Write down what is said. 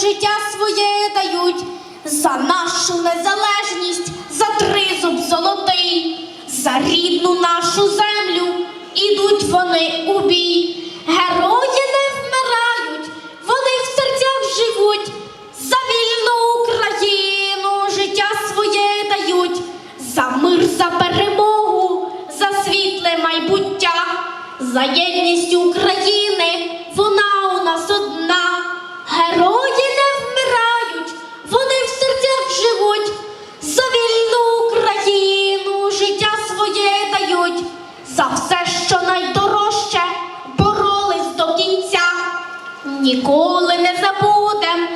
життя своє дають за нашу незалежність, за тризуб золотий, за рідну нашу землю ідуть вони у бій. Герої не вмирають, вони в серцях живуть, за вільну Україну життя своє дають, за мир, за перемогу, за світле майбуття, за єдність України. за все, що найдорожче боролись до кінця, ніколи не забудем.